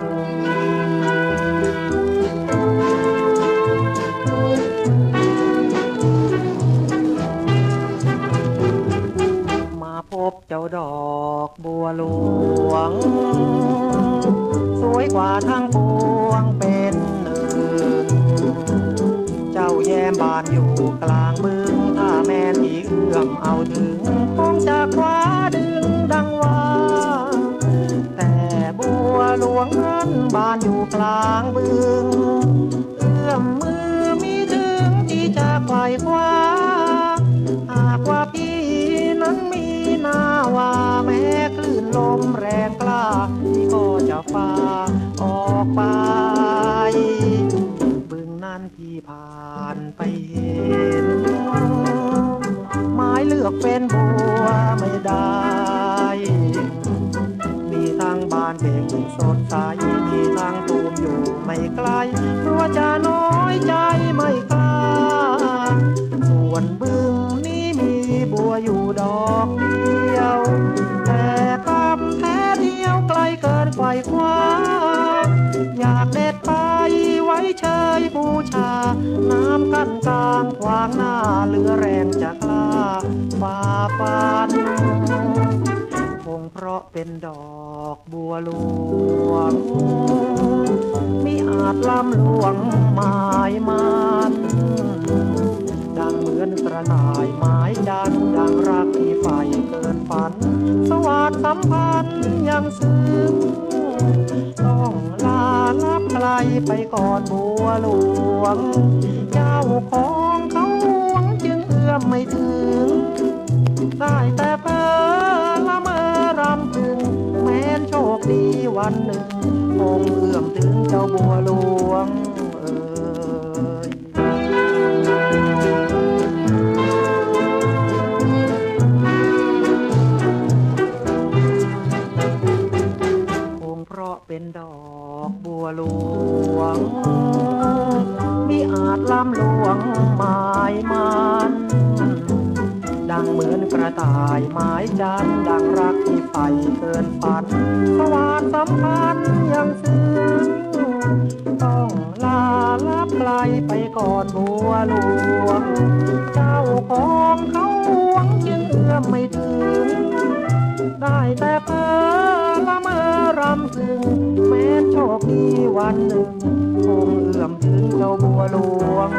มาพบเจ้าดอกบัวหลวง สวยกว่าทั้งปวงเป็นอื่นเจ้าแย้มบานอยู่กลางบึงถ้าแม่ที่เอื้อมเอาถึงคงจะคว้าดึง วหลวงนั้นบานอยู่กลางบึงเอื้อมมือมีถึงที่จะไขว่คว้าหากว่าพี่นั้นมีหน้าว่าแม้คลื่นลมแรงกล้าพี่ก็จะฝ่าออกไป บึงนั้นพี่ผ่านไปเห็นไม้เลือกเป็นบัวไม่ได้ ไม่ไกลกลัวจะน้อยใจไม่กล้า ส่วนบึงนี้มีบัวอยู่ดอกเดียว แต่คำแท้เดียวไกลเกินไขว่คว้า อยากเด็ดไปไว้เชยบูชา น้ำกั้นกลางขวางหน้าเหลือแรงจะ เป็นดอกบัวหลวงมิอาจล้ำหลวงหมายมันดังเหมือนกระต่ายหมายจันดังรักที่ใฝ่เกินฝัน สวัสดสัมพันธ์ยังซึ้งต้องลาลับไกลไปก่อนบัวหลวง เจ้าของเขาหวงจึงเอื้อมไม่ถึง วันหนึ่งคงเอื้อมถึงเจ้าบัวหลวงเอ่ยคงเพราะเป็นดอกบัวหลวงมิอาจล้ำลวงหมายมัน ดังเหมือนกระต่ายหมายจันดังรักที่ไปเกินฝันสวาสสัมพันธ์ยังซึ้งต้องลาลับไกลไปก่อนบัวหลวง เจ้าของเขาหวงจึงเอื้อมไม่ถึง ได้แต่เพ้อละเมอรำพึง แม้โชคดีวันหนึ่งคงเอื้อมถึงเจ้าบัวหลวง